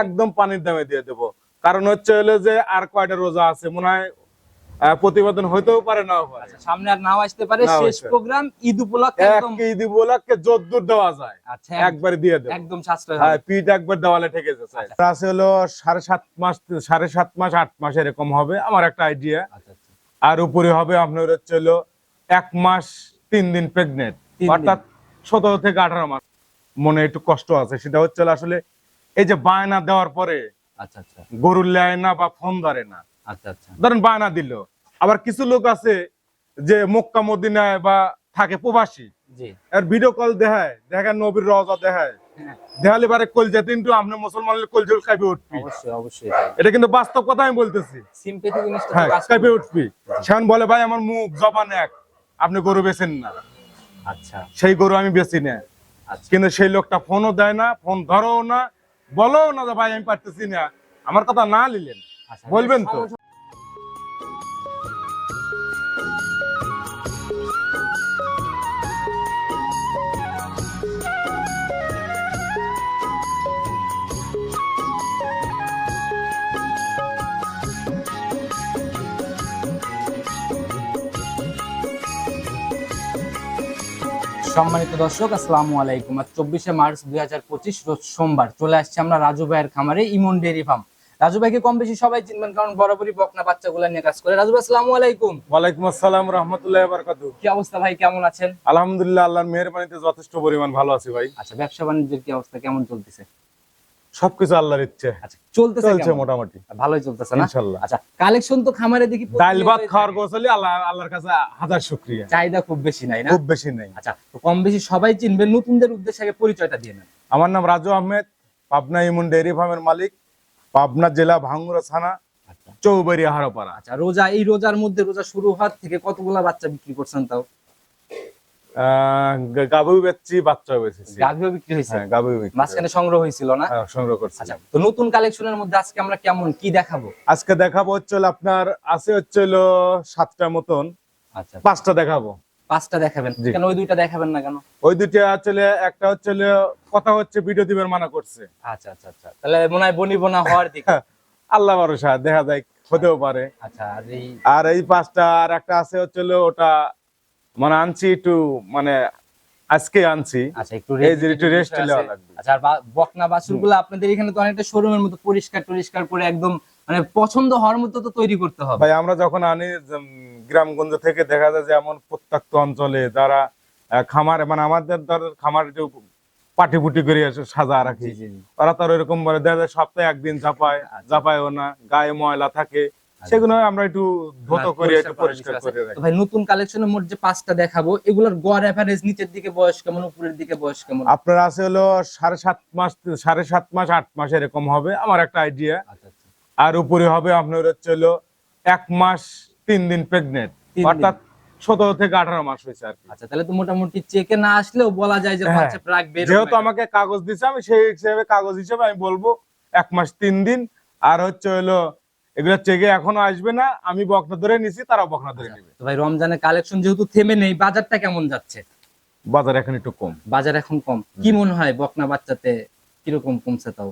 একদম পানির দামে দিয়ে দেবো। কারণ হচ্ছে হলো যে আর কয়টা রোজা আছে মনে হয় প্রতিবেদন হইতেও পারে নাও পারে। আচ্ছা, সামনে আর নাও আসতে পারে শেষ প্রোগ্রাম ঈদ উপলক্ষে একদম ঈদ উপলক্ষে যদ্দূর দেওয়া যায়। আচ্ছা এক- একবারে দিয়ে দেবো। একদম সাশ্রয় হ্যাঁ। পিঠ একবার দেওয়ালে ঠেকে যাচ্ছে আছে হলো সাড়ে সাত মাস সাড়ে সাত মাস আট মাস এরকম হবে আমার একটা আইডিয়া আচ্ছা আচ্ছা। আর উপরে হবে আপনার হচ্ছে হলো এক মাস তিন দিন প্রেগনেন্ট অর্থাৎ সতেরো থেকে আঠারো মাস। মনে একটু কষ্ট আছে সেটা হচ্ছে আসলে এই যে বায়না দেওয়ার পরে আচ্ছা আচ্ছা। গরুর লেয় না বা ফোন ধরে না। আচ্ছা আচ্ছা। ধরেন বায়না দিল। আবার কিছু লোক আছে যে মক্কা মদিনায় বা থাকে প্রবাসী। আর ভিডিও কল দেখায়। দেখেন নবীর রওজা দেখায়। হ্যাঁ, দেখালে বারে কলজা কিন্তু আপনি মুসলমানের কলজল কাইপে উঠবি। এটা কিন্তু বাস্তব কথা আমি বলতেছি। হ্যাঁ করবে। উঠবি। সেখান বলে ভাই আমার মুখ জবান এক। আপনি গরু বেছেন না। আচ্ছা। সেই গরু আমি বেছি না। আচ্ছা। কিন্তু সেই লোকটা ফোনও দেয় না ফোন ধরো না বলো না যে ভাই আমি পারতেছি না আমার কথা না নিলেন আচ্ছা বলবেন তো? সম্মানিত দর্শক আসসালামু আলাইকুম। আজ চব্বিশে মার্চ দুই হাজার পঁচিশ রোজ সোমবার। চলে আসছে আমরা রাজু ভাইয়ের খামারে ইমন ডেয়ারি ফার্ম। রাজু ভাইকে কম বেশি সবাই চিনবেন কারণ বরাবরই বকনা বাচ্চাগুলো নিয়ে কাজ করে। রাজু ভাই আসসালামু আলাইকুম। ওয়ালাইকুম আসসালাম রহমতুল্লাহ বারকাত। কি অবস্থা ভাই কেমন আছেন? আলহামদুলিল্লাহ আল্লাহর মেহরবানিতে যথেষ্ট পরিমাণ ভালো আছি ভাই। আচ্ছা ব্যবসা বাণিজ্যের কি অবস্থা কেমন চলতেছে? সবকিছু আল্লাহর ইচ্ছে। আচ্ছা চলতেছে চলছে মোটামুটি। ভালোই চলতেছে না? ইনশাল্লাহ। আচ্ছা কালেকশন তো খামারে দেখি ডাল ভাত খাওয়ার। গোসলি আল্লাহ আল্লাহর কাছে হাজার শুক্রিয়া। চাহিদা খুব বেশি নাই না? খুব বেশি নেই। আচ্ছা তো কম বেশি সবাই চিনবে নতুনদের উদ্দেশ্যে আগে পরিচয়টা দিয়ে নেন। আমার নাম রাজু আহমেদ পাবনা ইমন ডেয়ারি ফার্মের মালিক পাবনা জেলা ভাঙ্গুরা থানা আচ্ছা। চৌবাড়ি হারোপাড়া। আচ্ছা রোজা এই রোজার মধ্যে রোজা শুরু হওয়ার থেকে কতগুলা বাচ্চা বিক্রি করছেন তাও? বেচছি বাচ্চা বেচেছি গাভিও বিক্রি হয়েছে? হ্যাঁ বিক্রি মাঝখানে সংগ্রহ হয়েছিল না? হ্যাঁ, সংগ্রহ করছি। আচ্ছা তো নতুন কালেকশনের মধ্যে আজকে আমরা কেমন কি দেখাবো? আজকে দেখাবো হচ্ছে আপনার আছে হচ্ছে সাতটা মতন। আচ্ছা। পাঁচটা দেখাবো। পাঁচটা দেখাবেন? কেন ওই দুইটা দেখাবেন না কেন? ওই দুইটা আসলে একটা হচ্ছে কথা হচ্ছে ভিডিও দিবেন মানা করছে। আচ্ছা আচ্ছা আচ্ছা। তাহলে মনে হয় বনি বোনা হওয়ার দিকে। আল্লাহ ভরসা দেখা যায় হতেও পারে। আচ্ছা আর এই পাঁচটা আর একটা আছে হচ্ছে হলো ওটা মানে আনছি একটু মানে আজকে আনছি। আচ্ছা একটু এই যে rest একটু রেস্ট নেওয়া লাগবে। আচ্ছা আর বকনা বাছুর আপনাদের এখানে তো অনেকটা শোরুমের মতো পরিষ্কার করে একদম মানে পছন্দ হওয়ার মতো তো তৈরি করতে হবে। ভাই আমরা যখন আনি গ্রামগঞ্জ থেকে দেখা যায় যে এমন প্রত্যন্ত অঞ্চলে যারা খামারে মানে আমাদের ধর খামার যে পাটি পুটি করে সাজা রাখি। ওরা তো এরকম বলে দেখা যায় সপ্তাহে একদিন চাপায় আচ্ছা। চাপায়ও না গায়ে ময়লা থাকে। সেগুলো আমরা একটু ধুত হ্যাঁ, করে একটু পরিষ্কার করে রাখি। ভাই নতুন কালেকশনের মোট যে পাঁচটা দেখাবো এগুলোর গড় এভারেজ নিচের দিকে বয়স কেমন উপরের দিকে বয়স কেমন? আপনার আছে হলো সাড়ে সাত মাস সাড়ে সাত মাস আট মাস এরকম হবে আমার একটা আইডিয়া আচ্ছা আচ্ছা। আর উপরে হবে আপনার হচ্ছে হলো এক মাস তিন দিন প্রেগনেন্ট অর্থাৎ সতেরো থেকে আঠারো মাস হয়েছে আর আচ্ছা তাহলে তো মোটামুটি চেকে না আসলেও বলা যায় যে হ্যাঁ। রাখবে যেহেতু আমাকে কাগজ দিচ্ছে আমি সেই হিসেবে কাগজ হিসেবে আমি বলব এক মাস তিন দিন। আর হচ্ছে হলো এগুলো চেকে এখনও আসবে না আমি বকনা ধরে নিছি তারাও বকনা ধরে নেবে। ভাই রমজানের কালেকশন যেহেতু থেমে নেই বাজারটা কেমন যাচ্ছে? বাজার এখন একটু কম। বাজার এখন কম। কি মনে হয় বকনা বাচ্চাতে কীরকম কমছে তাও?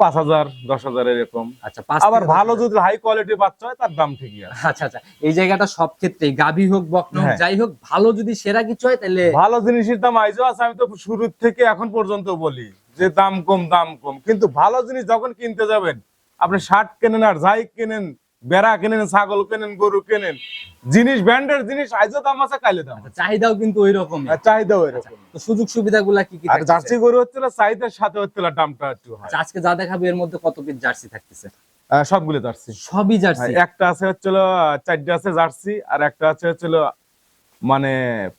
পাঁচ হাজার দশ হাজার এরকম। আচ্ছা আবার ভালো যদি হাই কোয়ালিটির বাচ্চা হয় তার দাম ঠিকই আছে। আচ্ছা আচ্ছা এই জায়গাটা সব ক্ষেত্রেই গাভী হোক বকনা হোক হ্যাঁ। যাই হোক ভালো যদি সেরা কিছু হয় তাহলে ভালো জিনিসের দাম আইজও আছে আমি তো শুরু থেকে এখন পর্যন্ত বলি যে দাম কম দাম কম। কিন্তু ভালো জিনিস যখন কিনতে যাবেন আপনি শার্ট কেনেন আর যাই কেনেন বেড়া কেনেন ছাগল কেনেন গরু কেনেন জিনিস ব্র্যান্ডের জিনিস আইজও দাম আছে কাইলে দাম চাহিদাও কিন্তু ওই রকমই আর চাহিদাও এরকম। তো সুযোগ কি কি আর জার্সি গরু হচ্ছে না চাহিদার সাথে হচ্ছে না দামটা একটু হয়। আচ্ছা, আজকে যা দেখাবে এর মধ্যে কত পিস জার্সি থাকতেছে? সবগুলো জার্সি। সবই জার্সি? একটা আছে হচ্ছিল চারটে আছে জার্সি আর একটা আছে হচ্ছিল মানে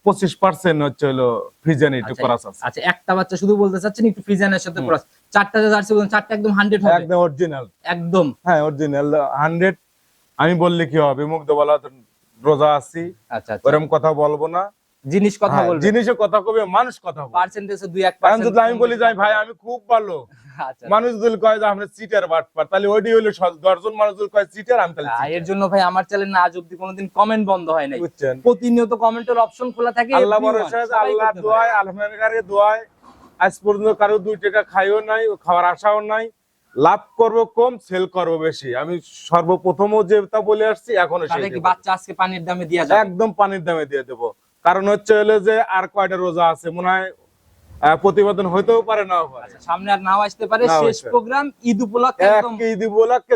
পঁচিশ পার্সেন্ট হচ্ছে হলো ফিজানি একটু আচ্ছা, আছে। আচ্ছা একটা বাচ্চা শুধু বলতে চাচ্ছেন একটু ফ্রিজানের সাথে ক্রস। চারটা জার্সি চারটা একদম হান্ড্রেড হবে। একদম অরিজিনাল একদম। হ্যাঁ অরিজিনাল হান্ড্রেড আমি বললে কি হবে? বলা রোজা আছি। আচ্ছা আচ্ছা। ওরকম কথা বলব না। জিনিস কথা হ্যাঁ, জিনিসে কথা কবে মানুষ কথা বলবে। পার্সেন্টেজে দুই এক percent আমি বলি যাই ভাই আমি খুব ভালো। আচ্ছা। মানুষ যদি কয় যে আমরা চিটার বাটপার তাহলে ওইটি হলো দশজন মানুষ যদি কয় চিটার আমি তাহলে এর জন্য ভাই আমার চ্যানেল না আজ অব্দি কোনোদিন কমেন্ট বন্ধ হয় নাই। প্রতিনিয়ত কমেন্টের অপশন খোলা থাকে আল্লাহ ভরসা আল্লাহ দোয়ায় আলহামদুলিল্লাহ দোয়ায়। আজ পর্যন্ত কারও দুই টাকা খাইও নাই খাওয়ার আশাও নাই। লাভ করব কম সেল করব বেশি। আমি সর্বপ্রথমও যেটা বলে আসছি এখনও বাচ্চা আজকে পানির দামে দিয়া যাবে। একদম পানির দামে দিয়ে দেবো। কারণ হচ্ছে হলো যে আর কয়টা রোজা আছে মনে হয় প্রতিবেদন হইতেও পারে নাও পারে আচ্ছা, সামনে আর নাও আসতে পারে। শেষ প্রোগ্রাম ঈদ উপলক্ষে একদম ঈদ উপলক্ষে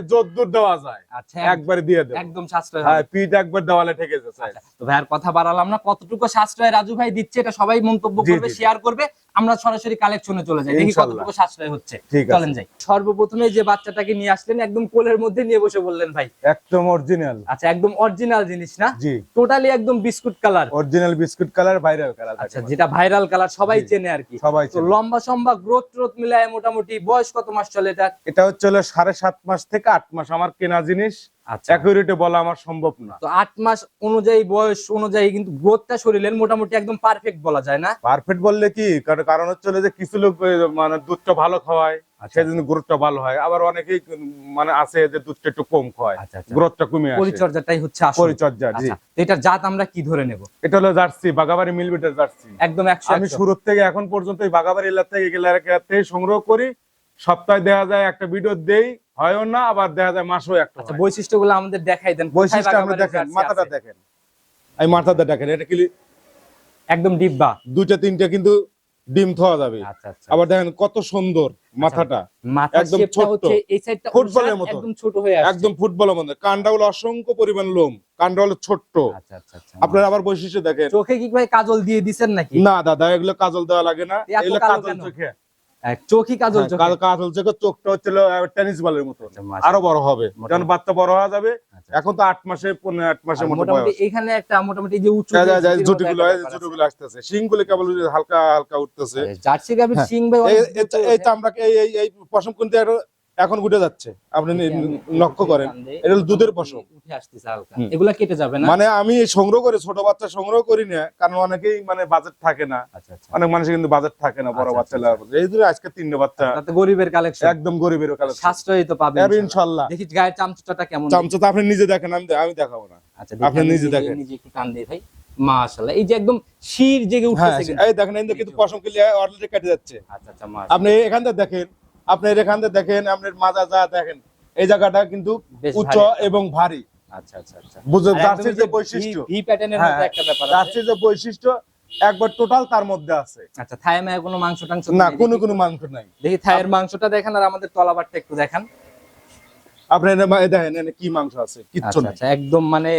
দেওয়া যায়। আচ্ছা একবার দিয়ে দেবো। একদম সাশ্রয় হ্যাঁ একবার দেওয়ালে ঠেকে যাচ্ছে তো ভাইয়ার কথা বাড়ালাম না। কতটুকু সাশ্রয় রাজু ভাই দিচ্ছে এটা সবাই মন্তব্য করবে। শেয়ার করবে। আমরা সরাসরি কালেকশনে চলে যাই দেখি কতটুকু সাশ্রয় হচ্ছে। চলেন যাই। সর্বপ্রথমে যে বাচ্চাটাকে নিয়ে আসলেন একদম কোলের মধ্যে নিয়ে বসে বললেন ভাই। একদম অরিজিনাল আচ্ছা একদম অরিজিনাল জিনিস না? জি। টোটালি একদম biscuit colour. Original biscuit colour viral colour আচ্ছা যেটা ভাইরাল কালার সবাই চেনে আর কি। সবাই তো। লম্বা সম্বা গ্রোথ ট্রোথ মিলায় মোটামুটি বয়স কত মাস চলে এটা? এটা হচ্ছে হলো সাড়ে সাত মাস থেকে আট মাস আমার কেনা জিনিস। অ্যাকুরেটে বলা আমার সম্ভব না। তো আট মাস অনুযায়ী বয়স অনুযায়ী কিন্তু গ্রোথটা শরীরের মোটামুটি একদম পারফেক্ট বলা যায় না? পারফেক্ট বললে কি? কারণ- হচ্ছে যে কিছু লোক মানে দুধটা ভালো খাওয়ায় আচ্ছা। সেদিন গ্রোথটা ভালো হয়। আবার অনেকেই মানে আছে যে দুধটা একটু কম খাওয়ায় আচ্ছা, আচ্ছা। গ্রোথটা কমে আসে। পরিচর্যাটাই হচ্ছে আসল। পরিচর্যা জি। আচ্ছা এটার জাত আমরা কি ধরে নেব? এটা হলো জার্সি বাগাবাড়ি মিলবিটার জার্সি। একদম একশো আমি একশো। শুরু থেকে এখন পর্যন্ত এই বাগাবাড়ি এলাকা থেকে সংগ্রহ করি। সপ্তাহে দেখা যায় একটা ভিডিও দেই। হয়ও না আবার দেখা যায় মাসও একটা আচ্ছা হয়। বৈশিষ্ট্যগুলো আমাদের দেখাই দেন বৈশিষ্ট্য আমরা দেখেন মাথাটা দেখেন। এই মাথাটা দেখেন এটা কি একদম ডিব্বা দুইটা তিনটা কিন্তু ডিম খাওয়া যাবে। আচ্ছা আচ্ছা। আবার দেখেন কত সুন্দর মাথাটা। একদম সাইডটা ফুটবলের মতো। একদম ছোট হয়ে একদম ফুটবলের মধ্যে কান্ডা হলো অসংখ্য পরিমাণ লোম কান্ডা হলো ছোট্ট। আচ্ছা আচ্ছা আচ্ছা। আপনার আবার বৈশিষ্ট্য দেখেন। চোখে কি ভাই কাজল দিয়ে দিছেন নাকি? না দাদা এগুলো কাজল দেওয়া লাগে না। এগুলো কাজল চোখে। চোখই কাজল হ্যাঁ, কাজল চোখে। চোখটা হচ্ছিল টেনিস বলের মতো। আচ্ছা, আরও বড় হবে। কারণ বাচ্চা বড় হওয়া যাবে আচ্ছা, এখন তো আট মাসে পনেরো আট মাসের মতো এখানে একটা মোটামুটি যে উঁচু জুটিগুলো জুটিগুলো আসতেছে। শিংগুলো কেবল ওই হালকা হালকা উঠতেছে। জার্সি গাভীর শিং ভাই এই চামড়াকে এই এই পশম কিন্তু এখন উঠে যাচ্ছে। আপনি লক্ষ্য করেন এটা হলো দুধের পশম উঠে আসতেছে হালকা। এগুলা কেটে যাবে না? মানে আমি সংগ্রহ করে ছোট বাচ্চা সংগ্রহ করি না কারণ অনেকেই মানে বাজেট থাকে না। আচ্ছা আচ্ছা। অনেক মানুষের কিন্তু বাজেট থাকে না বড় আচ্ছা, বাচ্চা নেওয়ার এই জন্য আজকে তিনটে বাচ্চা তাতে গরিবের কালেকশন একদম গরিবের কালে সাশ্রয়ী তো পাবেন ইনশাল্লাহ। ইনশাআল্লাহ। দেখি গায়ের চামচটা কেমন চামচটা তো আপনি নিজে দেখেন আমি আমি দেখাবো না। আচ্ছা আপনি নিজে দেখেন। নিজে একটু টান দিই ভাই মাশাআল্লাহ এই যে একদম শির জেগে হ্যাঁ উঠতেছে কিন্তু। এই দেখেন এই কিন্তু পশম কিলে অলরেডি কেটে যাচ্ছে। আচ্ছা আচ্ছা মাশাআল্লাহ। আপনি এখান থেকে দেখেন আপনি এখান থেকে দেখেন আপনার মাজা যা দেখেন এই জায়গাটা কিন্তু উচ্চ এবং ভারী। আচ্ছা আচ্ছা আচ্ছা। বুঝলেন একদম জার্সির যে যে বৈশিষ্ট্য। ভি- ভি প্যাটার্নের হ্যাঁ, একটা ব্যাপার আছে। জার্সির যে বৈশিষ্ট্য একবার টোটাল তার মধ্যে আছে। আচ্ছা থায় মায়ে কোনো মাংস টাংস না কোনো কোনো মাংস নাই। দেখি থায়ের মাংসটা দেখেন আর আমাদের তলাবারটা একটু দেখান। দেখেন কি মাংস আছে? কিচ্ছু আচ্ছা নাই। আচ্ছা একদম মানে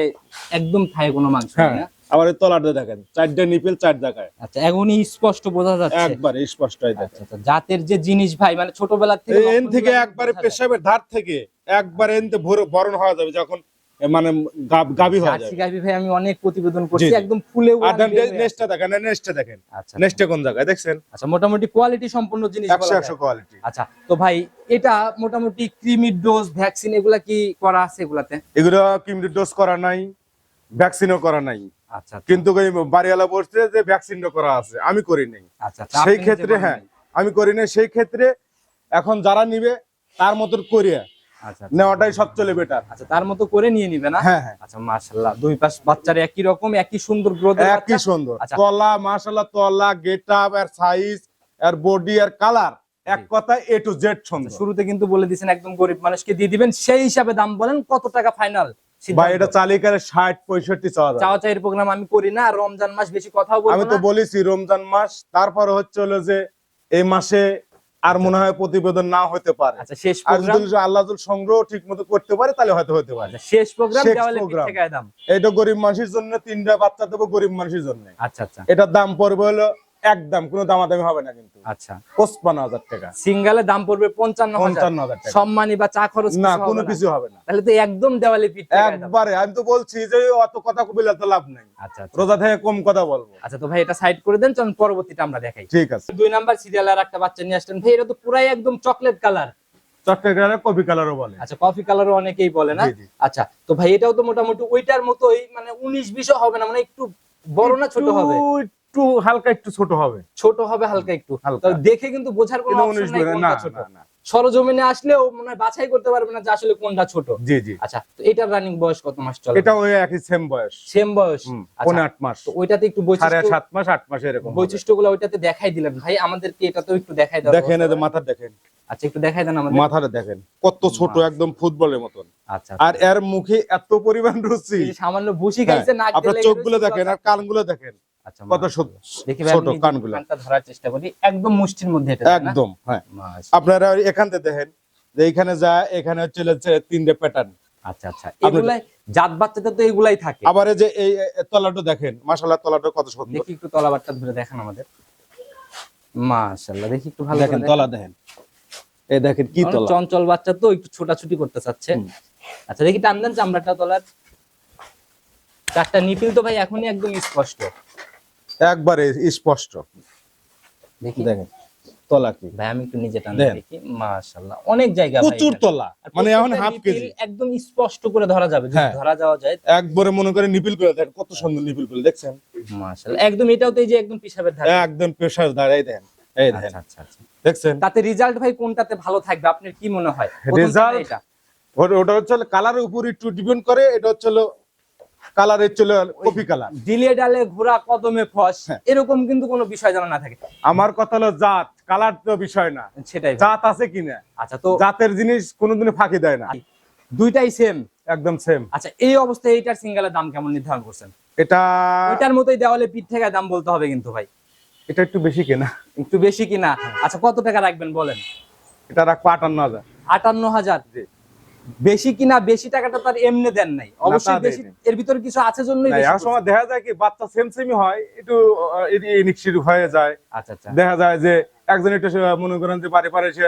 একদম থায়ে কোনো মাংস না আবার তলাটা দেখেন চারটা নিপেল চার জায়গায়। আচ্ছা এখনই স্পষ্ট বোঝা যাচ্ছে। একবার স্পষ্ট হয়ে আচ্ছা আচ্ছা জাতের যে জিনিস ভাই মানে ছোটবেলা থেকে এন থেকে একবারে পেশাবের ধার থেকে একবার এনতে বরণ হওয়া যাবে যখন মানে গাব- হওয়া যাবে। গাভী ভাই আমি অনেক প্রতিবেদন করছি। একদম ফুলে আর নেক্সটটা দেখেন নেক্সটটা দেখেন। আচ্ছা। নেক্সটে কোন জায়গায় দেখছেন? আচ্ছা মোটামুটি কোয়ালিটি সম্পন্ন জিনিস বলা একশো যায়। একশো কোয়ালিটি আচ্ছা তো ভাই এটা মোটামুটি ক্রিমির ডোজ ভ্যাকসিন এগুলা কি করা আছে এগুলাতে? এগুলো কিমটি ডোজ করা নাই ভ্যাকসিনও করা নাই। কিন্তু ওই বাড়িওয়ালা বলছে যে ভ্যাকসিনটা করা আছে। আমি করি নাই। আচ্ছা আচ্ছা, সেই ক্ষেত্রে হ্যাঁ আমি করি নাই। সেই ক্ষেত্রে এখন যারা নিবে তার মতন করিয়া আচ্ছা আচ্ছা। নেওয়াটাই সবচেয়ে বেটার আচ্ছা তার মতো করে নিয়ে নিবে না? হ্যাঁ আচ্ছা মাশাআল্লাহ। দুই পাশ বাচ্চার একই রকম একই সুন্দর গ্রোথ একই সুন্দর। আচ্ছা। তলা মাশাআল্লাহ তলা গেট আপ আর সাইজ আর বডি আর কালার এক জি। কথা এ টু জেড সুন্দর। শুরুতে কিন্তু বলে দিয়েছেন একদম গরিব মানুষকে দিয়ে দিবেন। সেই হিসাবে দাম বলেন কত টাকা ফাইনাল এটা চালিকারে ষাট পঁয়ষট্টি চাওয়া চাওয়া চাইয়ের প্রোগ্রাম আমি করি না রমজান মাস বেশি কথাও বলব আমি তো বলেছি রমজান মাস তারপরে হচ্ছে হলো যে এই মাসে আর মনে হয় প্রতিবেদন না হতে পারে। আচ্ছা শেষ প্রোগ্রাম যদি আল্লাহ সংগ্রহ ঠিক মতো করতে পারে তাহলে হয়তো হতে পারে। আচ্ছা শেষ প্রোগ্রাম শেষ দেওয়ালে পিঠে দাম এটা গরিব মানুষের জন্য তিনটা বাচ্চা দেবো গরিব মানুষের জন্য। আচ্ছা আচ্ছা। এটার দাম পড়বে হলো একদম কোনো দামাদামি হবে না কিন্তু। আচ্ছা। পঁচপান্ন হাজার টাকা। সিঙ্গালে দাম পড়বে পঞ্চান্ন পঞ্চান্ন হাজার টাকা। সম্মানী বা চা খরচ না কোনো কিছু হবে না। তাহলে তো একদম দেওয়ালে পিঠ একবারে আমি তো বলছি যে অত কথা কবিলা তো লাভ নাই। আচ্ছা আচ্ছা। রোজা থেকে কম কথা বলব। আচ্ছা তো ভাই এটা সাইড করে দেন চলুন পরবর্তীটা আমরা দেখাই। ঠিক আছে। দুই নাম্বার সিরিয়াল আর একটা বাচ্চা নিয়ে আসলেন ভাই এটা তো পুরাই একদম চকলেট কালার চট্টগ্রামে কফি কালারও বলে। আচ্ছা কফি কালারও অনেকেই বলে না। আচ্ছা তো ভাই এটাও তো মোটামুটি ওইটার মতোই মানে উনিশ বিশও হবে না মানে একটু বড় না ছোট হবে? একটু হালকা একটু ছোট হবে। ছোট হবে হালকা একটু। হালকা। দেখে কিন্তু বোঝার কোনো অপশন উনিশ নাই না কোনটা না ছোট। না, না। সরজমিনে আসলেও মনে হয় বাছাই করতে পারবে না যে আসলে কোনটা ছোট। জি জি। আচ্ছা তো এটার রানিং বয়স কত মাস চলে? এটা ওই একই সেম বয়স। সেম বয়স। আচ্ছা, আট মাস। তো ওইটাতে একটু সাড়ে বৈশিষ্ট্য সাত মাস আট মাস এরকম। বৈশিষ্ট্যগুলো ওইটাতে দেখাই দিলেন। ভাই আমাদেরকে এটা তো একটু দেখাই দাও দেখেন এই মাথা দেখেন। আচ্ছা একটু দেখাই দেন আমাদের। মাথাটা দেখেন কত ছোট একদম ফুটবলের মতন। আচ্ছা আর এর মুখে এত পরিমাণ রুচি। সামান্য হ্যাঁ, খাইছে নাক আপনার চোখগুলো দেখেন আর কানগুলো দেখেন। আচ্ছা কত ছোট দেখি ভাই ছোট আমি কানগুলো। ধরার চেষ্টা করি একদম মুষ্টির মধ্যে এটা একদম হ্যাঁ। আপনারা এখান দেখেন যে এইখানে যা এখানে হচ্ছে হচ্ছে তিনটে প্যাটার্ন আচ্ছা আচ্ছা। এগুলাই জাত বাচ্চাতে তো এগুলাই থাকে। আবার যে এই এই তলাটা দেখেন মাশাআল্লাহ তলাটা কত সুন্দর। দেখি একটু তলাবারটা ধরে দেখান আমাদের। মাশাআল্লাহ দেখি একটু ভালো দেখেন তলা দেখেন। এই দেখেন কি তলা। চঞ্চল বাচ্চা তো একটু ছোটাছুটি করতে চাচ্ছে। আচ্ছা দেখি টান দেন চামড়াটা তলার। চারটা নিপিল তো ভাই এখনই একদম স্পষ্ট। একবারে স্পষ্ট। দেখি। দেখেন তলা কি? ভাই আমি একটু নিজে টান দেন। দেখি। মাশাআল্লাহ অনেক জায়গা প্রচুর তলা মানে এখন হাফ কেজি। একদম স্পষ্ট করে ধরা যাবে যদি হ্যাঁ। ধরা যাওয়া যায়। একবারে মনে করে নিপিল করে দেখেন কত সুন্দর নিপিল করে দেখছেন? মাশাআল্লাহ একদম এটাও তো এই যে একদম ধারে। এই দেখেন আচ্ছা আচ্ছা আচ্ছা। দেখছেন? তাতে রেজাল্ট ভাই কোনটাতে ভালো থাকবে আপনার কি মনে হয়? ওটা- ওটা হচ্ছে কালারের উপর একটু ডিপেন্ড করে এটা হচ্ছে কালারের চলে কপি কালার দিলে ডালে ঘোড়া কদমে ফস হ্যাঁ। এরকম কিন্তু কোনো বিষয় যেন না থাকে। আমার কথা হলো জাত কালার তো বিষয় না। সেটাই। জাত আছে কিনা আচ্ছা তো জাতের জিনিস কোনোদিন ফাঁকি দেয় না। দুইটাই সেম একদম সেম আচ্ছা এই অবস্থায় এইটার সিঙ্গেলের দাম কেমন নির্ধারণ করছেন? এটা এটার মতোই দেওয়ালে পিঠ থেকে দাম বলতে হবে কিন্তু ভাই। এটা একটু বেশি কেনা। একটু বেশি কিনা? আচ্ছা কত টাকা রাখবেন বলেন? এটা রাখব আটান্ন হাজার। আটান্ন হাজার? জি। বেশি কিনা বেশি টাকাটা তার এমনি দেন নাই। অবশ্যই বেশি এর ভিতরে কিছু আছে জন্যই বেশি সময় দেখা যায় কি বাচ্চা সেম সেমই হয় একটু ইনিকশির হয়ে যায়। আচ্ছা আচ্ছা। দেখা যায় যে একজন একটু মনে করেন যে পারে পারে সে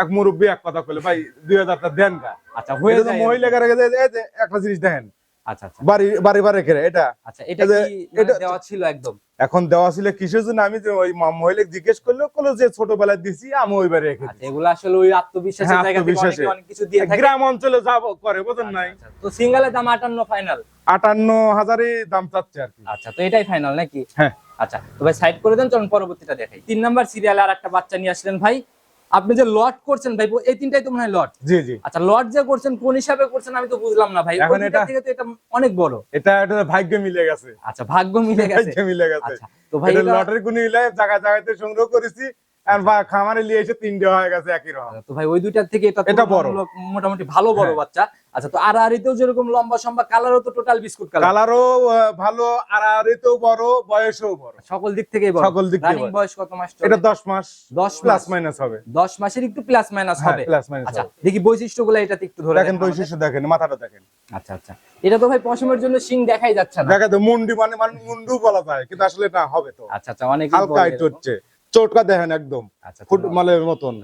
এক মুরব্বী এক কথা বলে ভাই 2000 টাকা দেন গা। আচ্ছা হয়ে যায়। মহিলা গারে গেছে, এই যে একটা জিনিস দেখেন আচ্ছা আচ্ছা। বাড়ি বাড়ি বাড়ি খেলে এটা? আচ্ছা এটা এই যে- কি এটা- দেওয়া ছিল একদম? এখন দেওয়া ছিল কিসের জন্য? আমি ওই মহিলা জিজ্ঞেস করল করল যে ছোটবেলায় দিছি আমি ওই রেখে আচ্ছা এগুলো আসলে ওই আত্মবিশ্বাসের জায়গা থেকে অনেক কিছু দিয়ে থাকে। গ্রাম অঞ্চলে যাব করে বোঝেন নাই? আচ্ছা, তো সিঙ্গেলের দাম আটান্ন ফাইনাল আটান্ন হাজারই দাম চাচ্ছে আর কি। আচ্ছা তো এটাই ফাইনাল নাকি? হ্যাঁ। আচ্ছা তো ভাই সাইড করে দেন চলুন পরবর্তীটা দেখাই। তিন নাম্বার সিরিয়ালে আর একটা বাচ্চা নিয়ে আসলেন ভাই। আপনি যে লট করছেন ভাই এই তিনটাই তো মনে হয় লট জি জি। আচ্ছা লট যে করছেন কোন হিসাবে করছেন আমি তো বুঝলাম না ভাই। এখন এটা- থেকে তো এটা অনেক বড়। এটা এটা ভাগ্য মিলে গেছে। আচ্ছা ভাগ্য মিলে গেছে। মিলে গেছে। আচ্ছা তো ভাই লটের কোন জায়গা জায়গাতে সংগ্রহ করেছি। আর বা- খামারে নিয়ে এসে তিনটে হয়ে গেছে একই রকম। তো ভাই ওই দুইটার থেকে এটা এটা বড়। মোটামুটি ভালো বড় হ্যাঁ। বাচ্চা। আচ্ছা তো যেরকম লম্বা সম্বা কালারও তো টোটাল বিস্কুট কালার কালারও ভালো বড় বয়সও বড়। সকল দিক থেকেই বড়। সকল দিক থেকে বয়স কত মাস এটা দশ মাস 10 প্লাস মাইনাস হবে। 10 মাসের একটু প্লাস মাইনাস হ্যাঁ হবে। প্লাস মাইনাস আচ্ছা দেখি বৈশিষ্ট্যগুলো এটাতে একটু ধরে দেখেন বৈশিষ্ট্য দেখেন মাথাটা দেখেন। আচ্ছা আচ্ছা। এটা তো ভাই পশমের জন্য শিং দেখাই যাচ্ছে না। দেখা তো মুন্ডি মানে মানে মুন্ডু বলা যায় কিন্তু আসলে এটা হবে তো। আচ্ছা আচ্ছা অনেক হালকা হচ্ছে চোটকা দেখেন একদম। আচ্ছা ফুটবলের মতন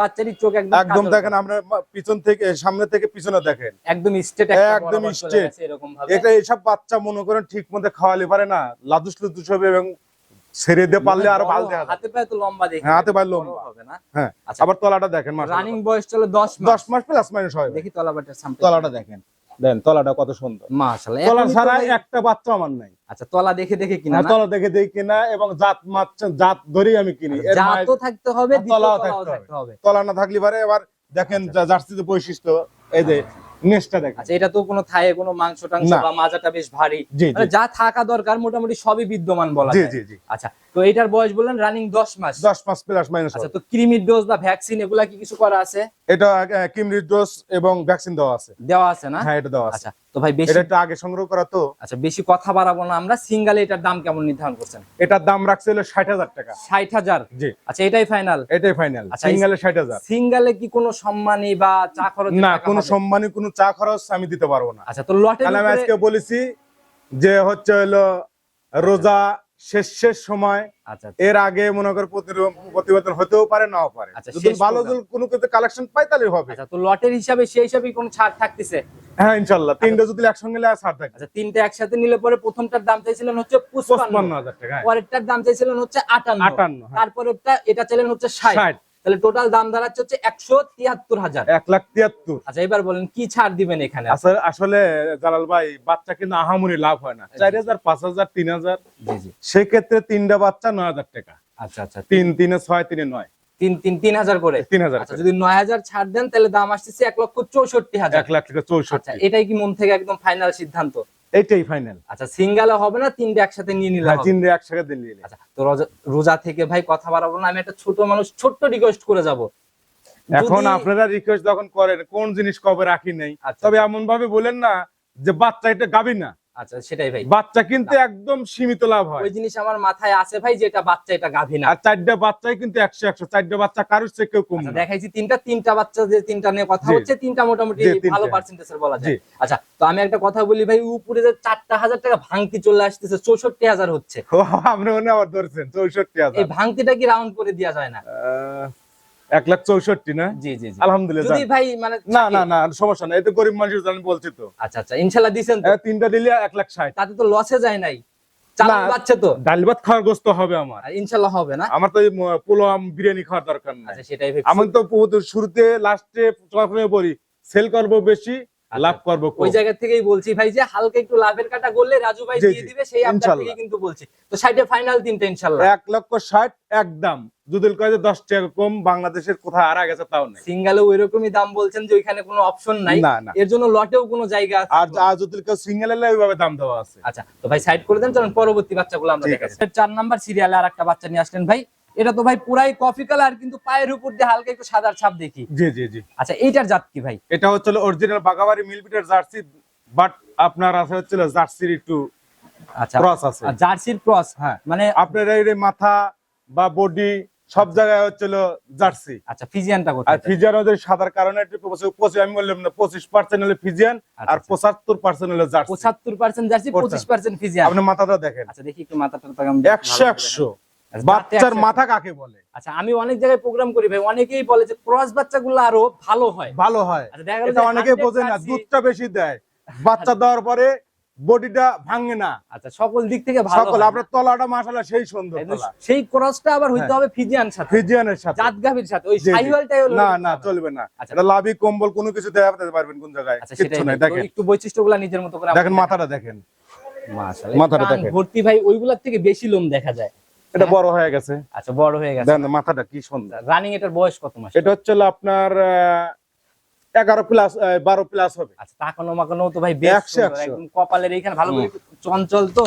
বাচ্চারই চোখ একদম একদম দেখেন আমরা পিছন থেকে সামনে থেকে পিছনে দেখেন। একদম স্ট্রেট একদম straight। এরকম ভাবে এটা এইসব বাচ্চা মনে করেন ঠিক মতো খাওয়ালে পারে না। লাদুস লুদুস হবে এবং ছেড়ে দিয়ে পারলে আরও ভালো দেখা হাতে পায়ে তো লম্বা দেখি হ্যাঁ, হাতে পায়ে লম্বা। হবে না? হ্যাঁ আচ্ছা। আবার তলাটা দেখেন রানিং বয়স চলে 10 মাস। দশ মাস প্লাস মাইনাস হয় দেখি তলাটা দেখেন। দেন তলাটা কত সুন্দর। মাশাআল্লাহ তলা ছাড়া একটা বাচ্চা আমার নাই। আচ্ছা তলা দেখে দেখে কিনা হ্যাঁ, না? তলা দেখে দেখি কিনা এবং জাত মাছ জাত ধরেই আমি কিনি। এর মায়ের- থাকতে হবে তলাও তলাও থাকতে হবে। তলা না থাকলে পারে এবার দেখেন যা- জার্সিতে বৈশিষ্ট্য এই যে নেসটা দেখেন। আচ্ছা এটা তো কোনো থায়ে কোনো মাংস টাংস বা মাজাটা বেশ ভারী। মানে যা থাকা দরকার মোটামুটি সবই বিদ্যমান বলা যায়। জি জি। আচ্ছা তো এটার বয়স বললেন রানিং 10 মাস। দশ মাস প্লাস মাইনাস আচ্ছা তো কৃমির ডোজ বা ভ্যাকসিন এগুলা কি কিছু করা আছে? এটা কিমরির ডোজ এবং ভ্যাকসিন দেওয়া আছে। দেওয়া আছে না? হ্যাঁ এটা দেওয়া আছে। আচ্ছা তো ভাই বেশি এটা আগে সংগ্রহ করা তো। আচ্ছা বেশি কথা বাড়াবো না আমরা। সিঙ্গালে এটার দাম কেমন নির্ধারণ করছেন? এটার দাম রাখছে হলো ষাট হাজার টাকা। ষাট হাজার? জি। আচ্ছা এটাই ফাইনাল এটাই ফাইনাল আচ্ছা, সিঙ্গেলে ষাট হাজার। সিঙ্গালে কি কোনো সম্মানী বা চা খরচ না কোনো সম্মানী কোনো চা খরচ আমি দিতে পারব না। আচ্ছা তো তাহলে আমি আজকে বলেছি যে হচ্ছে হলো রোজা শেষ শেষ সময় আচ্ছা এর আগে মনে কর প্রতিবেদন হতেও পারে নাও পারে। আচ্ছা, যদি ভালো কোনো কিছু কালেকশন পাই তাহলে হবে। আচ্ছা তো লটের হিসাবে সেই হিসাবে কোনো ছাড় থাকতেছে? হ্যাঁ ইনশাল্লাহ তিনটা যদি একসঙ্গে নিলে ছাড় থাকে আচ্ছা তিনটে একসাথে নিলে পরে প্রথমটার দাম চাইছিলেন হচ্ছে পঁচপান্ন। পুষ্পান্ন হাজার টাকা হ্যাঁ। পরেরটার দাম চাইছিলেন হচ্ছে আটান্ন। আটান্ন, হ্যাঁ। তারপরেরটা এটা চাইলেন হচ্ছে ষাট। ষাট। তাহলে টোটাল দাম দাঁড়াচ্ছে হচ্ছে একশো তিয়াত্তর হাজার। এক লাখ তিয়াত্তর। আচ্ছা এবার বলেন কি ছাড় দিবেন এখানে? আসলে জালাল ভাই বাচ্চা কিন্তু আহামরি লাভ হয় না। চার হাজার পাঁচ হাজার তিন হাজার। জি জি। সেক্ষেত্রে তিনটা বাচ্চা নয় হাজার টাকা। আচ্ছা আচ্ছা। তিন তিনে ছয় তিনে নয়। তিন তিন তিন হাজার করে? তিন হাজার আচ্ছা যদি নয় হাজার ছাড় দেন তাহলে দাম আসতেছে এক লক্ষ চৌষট্টি হাজার। এক লাখ টাকা আচ্ছা চৌষট্টি এটাই কি মন থেকে একদম ফাইনাল সিদ্ধান্ত? এইটাই ফাইনাল আচ্ছা সিঙ্গালে হবে না তিনটে একসাথে নিয়ে নিলাম তিনটে হবে? তিন দিয়ে একসাথে নিয়ে আচ্ছা তো রোজা- রোজা থেকে ভাই কথা বাড়াবো না আমি একটা ছোট মানুষ ছোট্ট রিকোয়েস্ট করে যাব। এখন আপনারা রিকোয়েস্ট যখন করেন কোন জিনিস কবে রাখি নাই? আচ্ছা। তবে এমন ভাবে বলেন না যে বাচ্চা এটা গাবি না। আচ্ছা সেটাই ভাই। বাচ্চা কিন্তু একদম সীমিত লাভ হয়। ওই জিনিস আমার মাথায় আছে ভাই যে এটা বাচ্চা এটা গাভী না। আর চারটা বাচ্চাই কিন্তু একশো একশো। চারটা বাচ্চা কারোর চেয়ে কেউ কম আচ্ছা, দেখাইছি তিনটা তিনটা বাচ্চা যে তিনটা নিয়ে কথা হচ্ছে তিনটা মোটামুটি ভালো পার্সেন্টেজের বলা যায়। আচ্ছা তো আমি একটা কথা বলি ভাই উপরে যে চারটা হাজার টাকা ভাঙতি চলে আসতেছে চৌষট্টি হাজার হচ্ছে। আপনি মনে আবার ধরছেন চৌষট্টি এই হাজার ভাঙতিটা কি রাউন্ড করে দেওয়া যায় না? এক লাখ চৌষট্টি না? জি জি আলহামদুলিল্লাহ যদি ভাই মানে না না না সমস্যা না এতে গরিব মানুষের জন্য বলছি তো। আচ্ছা আচ্ছা ইনশাল্লাহ দিবেন তো। তিনটা দিলে এক লাখ ষাট। তাতে তো লসে যায় নাই। চালান বাচ্চা তো। ডাল ভাত খাওয়ার গোস্ত হবে আমার। আর ইনশাল্লাহ হবে না। আমার তো বিরিয়ানি খাওয়ার দরকার নাই। আচ্ছা সেটাই আমি তো শুরুতে লাস্টে প্রথমে বলি সেল করব বেশি লাভ করব ওই জায়গা থেকেই বলছি ভাই যে হালকা একটু লাভের কাটা করলে রাজু ভাই দিয়ে দিবে সেই আপনার। থেকে কিন্তু বলছি। তো সাইডে ফাইনাল তিনটা ইনশাল্লাহ। এক লক্ষ ষাট একদম। দুদিন কয়ে দশ টাকা কম বাংলাদেশের কোথায় হারা গেছে তাও নেই। সিঙ্গালে ওই রকমই দাম বলছেন যে ওইখানে কোনো অপশন নাই। এর জন্য লটেও কোনো জায়গা আছে আর। আর যদি কেউ সিঙ্গেল এলে ওইভাবে দাম দেওয়া আছে। আচ্ছা তো ভাই সাইড করে দেন চলুন পরবর্তী বাচ্চাগুলো আমরা দেখাচ্ছি। চার নাম্বার সিরিয়ালে আর একটা বাচ্চা নিয়ে আসলেন ভাই। এটা তো ভাই পুরাই কফি কালার কিন্তু পায়ের উপর দিয়ে হালকা একটু সাদার ছাপ দেখি। জি জি জি। আচ্ছা এইটার জাত কি ভাই? এটা হচ্ছিল অরিজিনাল বাগাবাড়ি মিলপিটের জার্সি বাট আপনার আছে হচ্ছিল জার্সির একটু আচ্ছা ক্রস আছে। আর জার্সির ক্রস হ্যাঁ মানে আপনার এই মাথা বা বডি সব জায়গায় হচ্ছিল জার্সি। আচ্ছা ফিজিয়ানটা আর কোথায় ফিজিয়ান ওদের সাদার কারণে একটু পঁচিশ- আমি বললাম না পঁচিশ পার্সেন্ট হলে ফিজিয়ান আচ্ছা, আর আচ্ছা। পঁচাত্তর পার্সেন্ট হলো জার্সি। পঁচাত্তর পার্সেন্ট জার্সি। পঁচিশ পার্সেন্ট ফিজিয়ান। আপনি মাথাটা দেখেন। আচ্ছা দেখি একটু মাথাটা একশো একশো। বাচ্চার দাঁতে মাথা কাকে বলে? আচ্ছা আমি অনেক জায়গায় প্রোগ্রাম করি ভাই অনেকেই বলে যে ক্রস বাচ্চাগুলো আরও ভালো হয়। ভালো হয়। আচ্ছা এটা অনেকে বোঝে না দুধটা বেশি দেয়। বাচ্চা দেওয়ার পরে বডিটা ভাঙে না। আচ্ছা সকল দিক থেকে ভালো সকল আপনার তলাটা সেই সুন্দর সেই ক্রসটা আবার হইতে হ্যাঁ। হবে ফিজিয়ান সাথে। ফিজিয়ানের সাথে। সাথে। ওই। সাইওয়ালটাই হলো না না চলবে না। আচ্ছা। এটা লাভি কম্বল কোনো কিছু দেখাতে পারবেন কোন জায়গায়? আচ্ছা কিচ্ছু নাই দেখেন। একটু বৈশিষ্ট্যগুলো নিজের মতো করে দেখেন মাথাটা দেখেন। মাশাআল্লাহ মাথাটা দেখেন। ভর্তি ভাই ওইগুলার থেকে বেশি লোম দেখা যায়। এটা বড় হয়ে গেছে। আচ্ছা বড় হয়ে গেছে। মাথাটা কি সুন্দর। রানিং এটার বয়স কত মাস এটা হচ্ছে আপনার এগারো প্লাস বারো প্লাস হবে। আচ্ছা তাকানো মাকানো তো ভাই। একদম কপালের এইখানে ভালো করে চঞ্চল তো।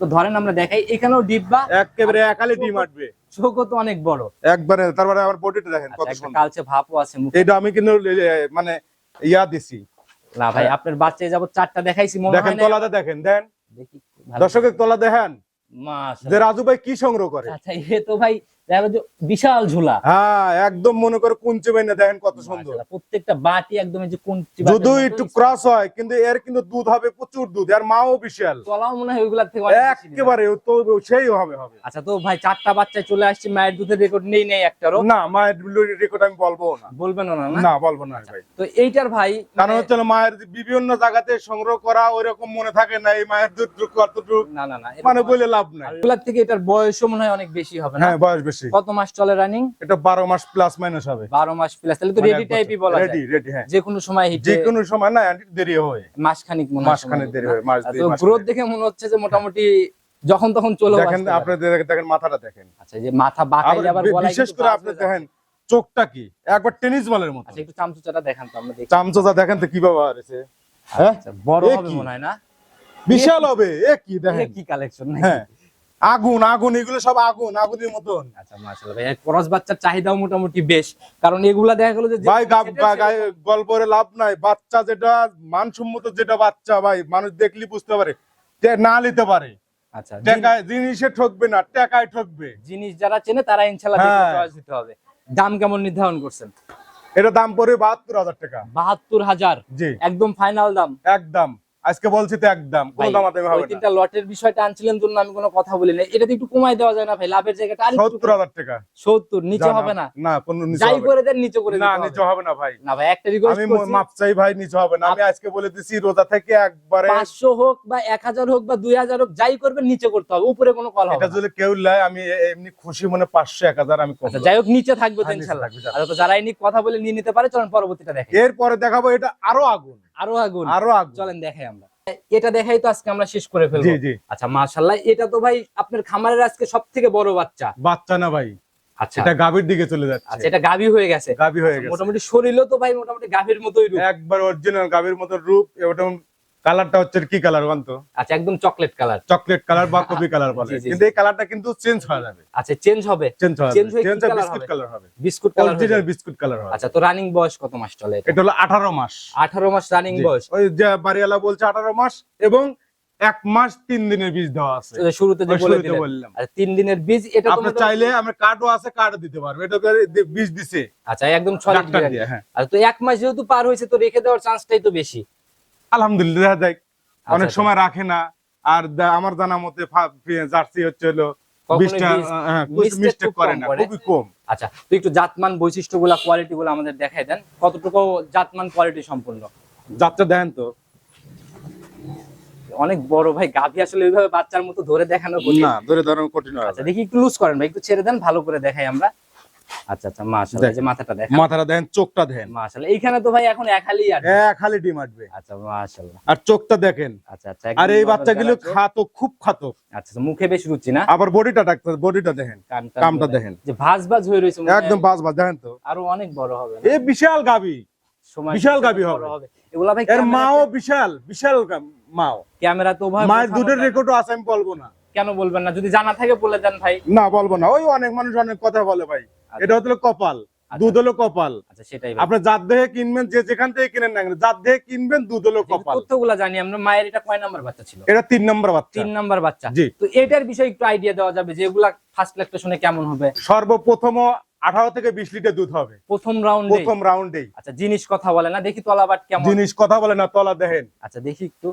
তো ধরেন আমরা দেখাই এখানেও ডিব্বা একেবারে একালে ডিম আটবে। চোখও তো অনেক বড়। একবারে তারপরে আমার বডিটা দেখেন কত আচ্ছা, একটা সুন্দর। কালচে ভাপও আছে মুখে। এটা আমি কিন্তু মানে ইয়া দিছি। না ভাই আপনার বাচ্চায় যাব চারটা দেখাইছি মনে দেখেন হয় তলাতে দেখেন দেন। দর্শকের তলা দেখেন। যে রাজু ভাই কি সংগ্রহ করে? আচ্ছা এ তো ভাই বিশাল ঝুলা। হ্যাঁ একদম মনে করে কুঞ্চে বাইনা দেখেন কত সুন্দর। প্রত্যেকটা বাটি একদম যে কুঞ্চি একটু ক্রস হয় কিন্তু এর কিন্তু দুধ হবে প্রচুর দুধ আর মাও বিশাল। তলাও মনে হয় ওইগুলার থেকে। একেবারে তো সেই হবে হবে। আচ্ছা তো ভাই চারটা বাচ্চায় চলে আসছে মায়ের দুধের রেকর্ড নেই নেই একটারও। না মায়ের রেকর্ড আমি বলব না। বলবেন না না? না বলব না ভাই। তো এইটার ভাই কারণ মানে- হচ্ছে না, মায়ের বিভিন্ন জায়গাতে সংগ্রহ করা ওই রকম মনে থাকে না এই মায়ের দুধ কতটুক না না না মানে বলে লাভ নাই। এগুলার থেকে এটার বয়সও মনে হয় অনেক বেশি হবে না? হ্যাঁ বয়স বেশি। কত মাস চলে রানিং এটা বারো মাস প্লাস মাইনাস হবে। বারো মাস প্লাস তাহলে তো রেডি টাইপই বলা যায়। রেডি হ্যাঁ। যে কোনো সময় হিটে যে কোনো সময় না দেরি হয়। মাসখানিক মনে হয় মাসখানেক দেরি হয় মাস না? দুই তো গ্রোথ দেখে মনে হচ্ছে যে মোটামুটি যখন তখন চলে দেখেন আপনি দেখেন মাথাটা দেখেন। আচ্ছা যে মাথা আবার গলায় বিশেষ করে আপনি দেখেন চোখটা কি? একবার টেনিস বলের মতো। আচ্ছা একটু চামচুচাটা দেখান তো আমরা দেখি চামচা দেখেন তো কীভাবে হয়েছে। হ্যাঁ? আচ্ছা, বড় হবে মনে হয় না? বিশাল হবে এ কি দেখেন কি কালেকশন হ্যাঁ। আগুন আগুন এগুলো সব আগুন আগুনের মতন। আচ্ছা মাশাআল্লাহ ভাই ক্রস বাচ্চার চাহিদাও মোটামুটি বেশ। কারণ এগুলা দেখা গেল যে ভাই গল্পরে লাভ নাই। বাচ্চা যেটা মানসম্মত যেটা বাচ্চা ভাই মানুষ দেখলি বুঝতে পারে। যে না নিতে পারে। আচ্ছা জিন- টাকায় জিনিসে ঠকবে না টাকায় ঠকবে। জিনিস যারা চেনে তারা ইনশাআল্লাহ হ্যাঁ। দিতে হবে। দাম কেমন নির্ধারণ করছেন? এটা দাম বাহাত্তর হাজার টাকা। বাহাত্তর হাজার? জি। একদম ফাইনাল দাম? একদম। আজকে বলছি তো একদম কোনো দামাদামি হবে না। তিনটা লটের বিষয়টা আনছিলেন জন্য আমি কোনো কথা বলি না এটা একটু কমাই দেওয়া যায় না ভাই লাভের জায়গাটা আর সত্তর হাজার টাকা। সত্তর নিচে হবে না। না কোনো নিচে যাই করে দেন নিচে করে না নিচে হবে না ভাই। না ভাই একটা রিকোয়েস্ট আমি মাপ চাই ভাই নিচে হবে না। আমি আজকে বলে দিছি রোজা থেকে একবারে পাঁচশো হোক বা এক হাজার হোক বা দুই হাজার হোক যাই করবেন নিচে করতে হবে। উপরে কোনো কল হবে এটা যদি কেউ লাই আমি এমনি খুশি মনে পাঁচশো এক হাজার আমি কম আচ্ছা যাই হোক নিচে থাকবে তো হ্যাঁ, যাবে। আর তো যারাই নিক কথা বলে নিয়ে নিতে পারে চলেন পরবর্তীটা দেখে এরপরে দেখাবো এটা আরও আগুন। আরও আগুন। আরও আগুন। চলেন দেখাই আমরা। এটা দেখাই তো আজকে আমরা শেষ করে ফেলব। আচ্ছা মাশাল্লাহ এটা তো ভাই আপনার খামারের আজকে সব থেকে বড় বাচ্চা। বাচ্চা না ভাই। আচ্ছা। এটা গাভীর দিকে চলে আচ্ছা যাচ্ছে এটা গাভী হয়ে গেছে। গাভী হয়ে গেছে। মোটামুটি শরীরও তো ভাই মোটামুটি গাভীর মতোই রূপ। একবার অরিজিনাল গাভীর মতো রূপ এবং কালারটা হচ্ছে কি কালার বলতো আচ্ছা একদম চকলেট কালার চকলেট কালার বা কফি কালার বলে। কিন্তু এই কালারটা কিন্তু চেঞ্জ হয়ে যাবে। আচ্ছা চেঞ্জ হবে? চেঞ্জ Change যাবে। হয়ে চেঞ্জ বিস্কুট কালার হবে? Biscuit colour original biscuit colour হবে। আচ্ছা তো রানিং বয়স কত মাস চলে এটা? এটা হলো 18 মাস। আঠারো মাস রানিং বয়স ওই যে বাড়িওয়ালা বলছে 18 মাস এবং এক মাস তিন দিনের বীজ দেওয়া আছে। শুরুতে যে বলে বললাম। আর তিন দিনের বীজ এটা তো আপনি চাইলে আমরা কার্ডও আছে কার্ড দিতে পারব। এটা বীজ দিছে। আচ্ছা একদম সলিড হ্যাঁ। আর তো এক মাস যেহেতু পার হয়েছে তো রেখে দেওয়ার চান্সটাই তো বেশি। আলহামদুলিল্লাহ দেখা যায় অনেক আচ্ছা। সময় রাখে না। আর আমার জানা মতে জার্সি হচ্ছে হলো কম আচ্ছা তো একটু জাতমান বৈশিষ্ট্যগুলা কোয়ালিটি গুলো আমাদের দেখাই দেন। কতটুকু জাতমান কোয়ালিটি সম্পূর্ণ যাত্রা দেখেন তো। অনেক বড় ভাই গাভী আসলে ওইভাবে বাচ্চার মতো ধরে দেখানো কঠিন। না ধরে কঠিন হয়ে আচ্ছা দেখি একটু লুজ করেন ভাই একটু ছেড়ে দেন ভালো করে দেখাই আমরা। আচ্ছা আচ্ছা মাশাআল্লাহ যে মাথাটা দেখেন। মাথাটা দেখেন চোখটা দেখেন। মাশাআল্লাহ এইখানে তো ভাই এখন এক হালি আর এক খালি ডিম আসবে আচ্ছা মাশাআল্লাহ। আর চোখটা দেখেন। আচ্ছা আচ্ছা আর একদম এই নজর বাচ্চাগুলো খাতো খুব খাতো। আচ্ছা মুখে বেশ রুচি না? আবার বডিটা ডাক্তার বডিটা দেখেন। কামটা দেখেন। যে ভাজ ভাজ হয়ে রয়েছে একদম বাস বাস দেখেন তো। আরও অনেক বড় হবে এ বিশাল গাবি সময় বিশাল বড় হবে। এগুলা ভাই এর মাও বিশাল বিশাল মাও। ক্যামেরা তো ভাই মায়ের দুধের রেকর্ডও আছে আমি বলব না। কেন বলবেন না? যদি জানা থাকে বলে দেন ভাই। না বলব না। ওই অনেক মানুষ অনেক কথা বলে ভাই। এটা হলো কপাল দুধ হলো কপাল। আচ্ছা সেটাই আপনি জাত দেহে কিনবেন যে যেখান থেকে কিনেন না জাত দেহে কিনবেন দুধ হলো কপাল। তথ্যগুলা জানি আমরা মায়ের এটা কয় নাম্বার বাচ্চা ছিল? এটা তিন নম্বর বাচ্চা। তিন নাম্বার বাচ্চা। জি। তো এটার বিষয়ে একটু আইডিয়া দেওয়া যাবে যে এগুলা ফার্স্ট ল্যাকটেশনে কেমন হবে। সর্বপ্রথম আঠারো থেকে বিশ লিটার দুধ হবে। প্রথম রাউন্ডে প্রথম রাউন্ডেই আচ্ছা জিনিস কথা বলে না দেখি তলাবাট কেমন। জিনিস কথা বলে না তলা দেখেন। আচ্ছা দেখি একটু।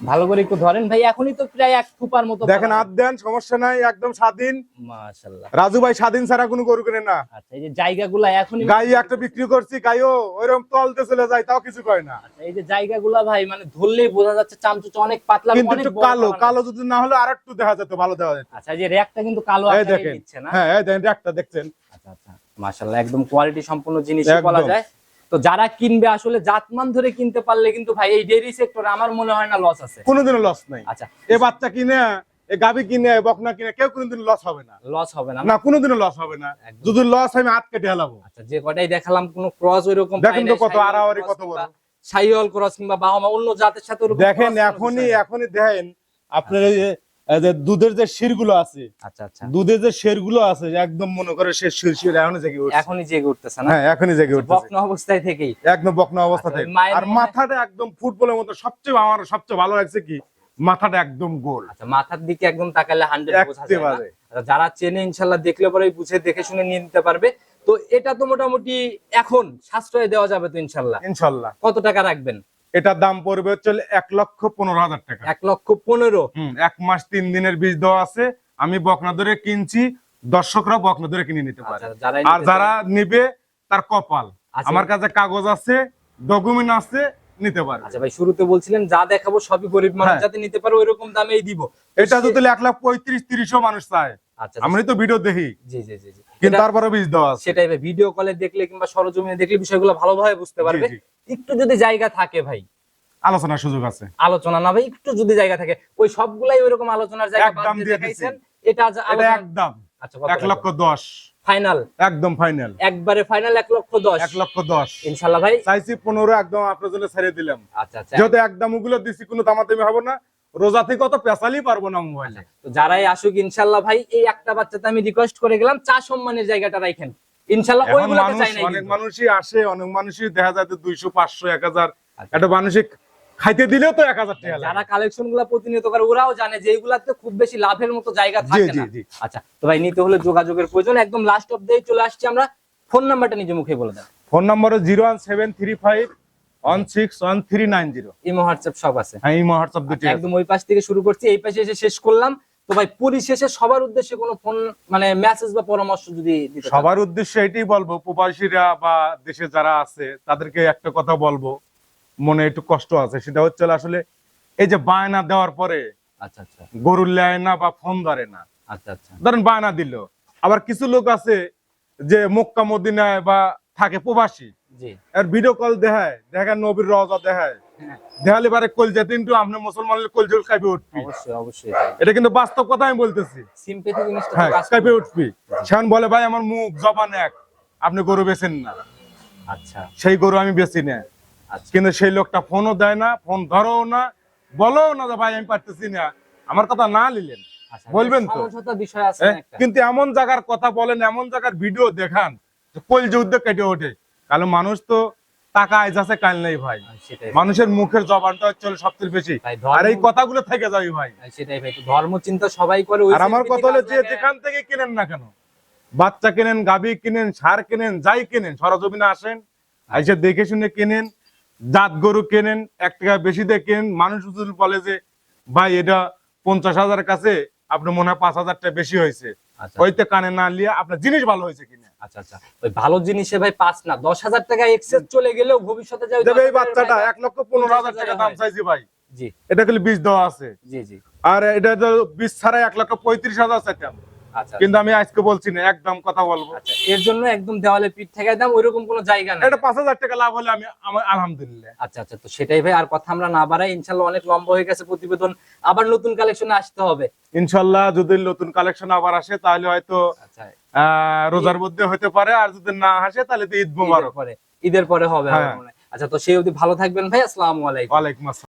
ভালো করে একটু ধরেন ভাই এখনই তো প্রায় এক থুপার মতো দেখেন হাত দেন সমস্যা নাই একদম স্বাধীন। মাশাআল্লাহ। রাজু ভাই স্বাধীন ছাড়া কোনো গরু কিনে না। আচ্ছা এই যে জায়গাগুলা এখনই গাই একটা বিক্রি করছি গাইও ওইরকম তলতে চলে যায় তাও কিছু কয় না। আচ্ছা, এই যে জায়গাগুলা ভাই মানে ধরলেই বোঝা যাচ্ছে চামচুচ অনেক পাতলা কিন্তু একটু কালো কালো যদি না হলে আর একটু দেখা যেত ভালো দেখা যেত। আচ্ছা এই যে র্যাকটা কিন্তু কালো এই আকারে দিচ্ছে না? হ্যাঁ এই দেখেন একটা দেখছেন। আচ্ছা আচ্ছা মাশাআল্লাহ একদম কোয়ালিটি সম্পন্ন জিনিস বলা যায়। তো যারা কিনবে আসলে জাতমান ধরে কিনতে পারলে কিন্তু ভাই এই ডেইরি সেক্টরে আমার মনে হয় না লস আছে। কোনোদিনও লস নাই। আচ্ছা। এ বাচ্চা কিনে এ গাবি কিনে এ বকনা কিনে কেউ কোনোদিন লস হবে না। লস হবে না। না কোনোদিনও লস হবে না। যদি লস আমি হাত কেটে হেলাবো। আচ্ছা যে কটাই দেখালাম কোনো ক্রস ওইরকম দেখেন তো কত আড়াআড়ি কত বড়। সাইওয়াল ক্রস কিংবা বাহামা অন্য জাতের সাথে দেখেন এখনই এখনই দেখেন আপনার দুধের যে শিরগুলো আছে আচ্ছা আচ্ছা। দুধের যে শেরগুলো আছে একদম মনে করে সে শির শির এখনই জেগে উঠছে। এখনই জেগে উঠতেছে না? হ্যাঁ এখনই জেগে উঠছে বকনা অবস্থায় থেকেই। একদম বকনা অবস্থাতে আচ্ছা, মায়ের আর মাথাটা একদম ফুটবলের মতো সবচেয়ে আমার সবচেয়ে ভালো লাগছে কি মাথাটা একদম গোল। আচ্ছা মাথার দিকে একদম তাকালে হান্ড্রেড বোঝা যায় আচ্ছা, যারা চেনে ইনশাল্লাহ দেখলে পরে বুঝে দেখে শুনে নিয়ে নিতে পারবে। তো এটা তো মোটামুটি এখন সাশ্রয় দেওয়া যাবে তো ইনশাল্লাহ। ইনশাল্লাহ। কত টাকা রাখবেন? এটার দাম পড়বে হচ্ছে এক লক্ষ পনেরো হাজার টাকা। এক লক্ষ পনেরো? এক মাস তিন দিনের বীজ দেওয়া আছে। আমি বকনা ধরে কিনছি দর্শকরা বকনা ধরে কিনে নিতে পারে। আচ্ছা, আর যারা নিবে তার কপাল। আচ্ছা। আমার কাছে কাগজ আছে ডকুমেন্ট আছে নিতে পারে আচ্ছা ভাই শুরুতে বলছিলেন যা দেখাবো সবই গরিব মানুষ হ্যাঁ। যাতে নিতে পারো ওইরকম দামেই দিব। এটা যদি এক লাখ পঁয়ত্রিশ তিরিশও মানুষ চায়। আচ্ছা আমি তো ভিডিও দেখি। জি জি জি জি। কিন্তু তারপরে বীজ দেওয়া আছে। সেটাই ভাই ভিডিও কলে দেখলে কিংবা সরজমিনে দেখলে বিষয়গুলো ভালোভাবে বুঝতে পারবে। একটু যদি জায়গা থাকে ভাই আলোচনার সুযোগ আছে। আলোচনা না ভাই একটু যদি জায়গা থাকে ওই সবগুলাই ওইরকম আলোচনার জায়গা একদম দিয়ে দিয়ে দেখাইছেন দিছি। এটা একদম। আচ্ছা এক লক্ষ দশ। ফাইনাল একদম ফাইনাল একবারে ফাইনাল এক লক্ষ দশ। এক লক্ষ দশ। ইনশাল্লাহ ভাই। চাইছি পনেরো একদম আপনার জন্য ছেড়ে দিলাম। আচ্ছা আচ্ছা। যেহেতু একদম ওগুলো দিছি কোনো দামাদামি হবে না। রোজা থেকে অত পেঁচালি পারব না মোবাইলে। তো যারাই আসুক ইনশাল্লাহ ভাই এই একটা বাচ্চাতে আমি রিকোয়েস্ট করে গেলাম চা সম্মানের জায়গাটা রাখেন ইনশাল্লাহ চাই না অনেক মানুষই আসে অনেক মানুষই দেখা যায় দুইশো পাঁচশো এক হাজার। আচ্ছা। একটা মানুষই খাইতে দিলেও তো এক হাজার টাকা লাগে। যারা কালেকশনগুলা প্রতিনিয়ত করে ওরাও জানে যে এইগুলাতে খুব বেশি লাভের মতো জায়গা থাকে না। আচ্ছা তো ভাই নিতে হলে যোগাযোগের প্রয়োজন। একদম লাস্ট অফ ডে চলে আসছি আমরা। ফোন নাম্বারটা নিজে মুখে বলে দেন। Phone number zero one seven three five one six one three nine zero imo WhatsApp সব আছে। হ্যাঁ এই হোয়াটসঅ্যাপ দুটি একদম ওই পাশ থেকে শুরু করছি এই পাশে এসে শেষ করলাম। তো ভাই পরিশেষে সবার উদ্দেশ্যে কোনো ফোন মানে মেসেজ বা পরামর্শ যদি সবার উদ্দেশ্যে এটাই বলব প্রবাসীরা বা দেশে যারা আছে তাদেরকে একটা কথা বলব মনে একটু কষ্ট আছে। সেটা হচ্ছে আসলে এই যে বায়না দেওয়ার পরে আচ্ছা আচ্ছা। গরুর লেয় না বা ফোন ধরে না। আচ্ছা আচ্ছা। ধরেন বায়না দিল। আবার কিছু লোক আছে যে মক্কা মদিনায় বা থাকে প্রবাসী। আর ভিডিও কল দেখায় দেখেন নবীর রজা দেখায়। হ্যাঁ, দেখালে পারে কলজা কিন্তু আপনি মুসলমানের কলজা কাইপে উঠবি। অবশ্যই অবশ্যই এটা কিন্তু বাস্তব কথা আমি বলতেছি। সিম্পেথি জিনিসটা তো হ্যাঁ করবে। উঠবি। সেখান বলে ভাই আমার মুখ জবান এক। আপনি গরু বেছেন না। আচ্ছা। সেই গরু আমি বেছি না। আচ্ছা। কিন্তু সেই লোকটা ফোনও দেয় না ফোন ধরো না বলো না যে ভাই আমি পারতেছি না। আমার কথা না নিলেন। আচ্ছা বলবেন তো? হ্যাঁ, কিন্তু এমন জায়গার কথা বলেন এমন জায়গার ভিডিও দেখান কলজে উদ্যোগ কেটে ওঠে। কারণ মানুষ তো টাকা আইজ আছে কাল নেই ভাই। মানুষের মুখের জবানটা হচ্ছে সবচেয়ে বেশি। আর এই কথাগুলো থেকে যাবে ভাই। সেটাই ভাই ধর্ম চিন্তা সবাই করে আর আমার কথা হলো যে যেখান থেকে কিনেন না কেন বাচ্চা কিনেন গাবি কিনেন সার কিনেন যাই কিনেন সরজমিনে আসেন এসে দেখে শুনে কিনেন জাত গরু কেনেন এক টাকা বেশি দিয়ে কেনেন। মানুষ বলে যে ভাই এটা পঞ্চাশ হাজার কাছে আপনার মনে হয় পাঁচ হাজার টাকা বেশি হয়েছে। হইতে কানে না লিয়ে আপনার জিনিস ভালো হয়েছে কিনা। আচ্ছা আচ্ছা। ওই ভালো জিনিসে ভাই পাঁচ না। দশ হাজার টাকা এক্সেস চলে গেলেও ভবিষ্যতে যাবে দেবে এই বাচ্চাটা এক লক্ষ পনেরো হাজার টাকা দাম চাইছি ভাই। জি। এটা খালি বীজ দেওয়া আছে। জি জি। আর এটা তো বীজ ছাড়া এক লক্ষ পঁয়ত্রিশ হাজার চাইতাম। আচ্ছা কিন্তু আমি আজকে বলছি না একদম কথা বলব। আচ্ছা এর জন্য একদম দেওয়ালে পিঠ থেকে দাম ওইরকম কোনো জায়গা নেই। এটা পাঁচ হাজার টাকা লাভ হলে আমি আমার আলহামদুলিল্লাহ। আচ্ছা আচ্ছা তো সেটাই ভাই আর কথা আমরা না বাড়াই ইনশাল্লাহ অনেক লম্বা হয়ে গেছে প্রতিবেদন আবার নতুন কালেকশনে আসতে হবে। ইনশাল্লাহ যদি নতুন কালেকশন আবার আসে তাহলে হয়তো আচ্ছা। রোজার মধ্যে হতে পারে আর যদি না আসে তাহলে তো ঈদ মোবারক। পরে ঈদের পরে হবে হ্যাঁ। আচ্ছা তো সেই অবধি ভালো থাকবেন ভাই আসসালামু আলাইকুম। ওয়ালাইকুম আসসালাম।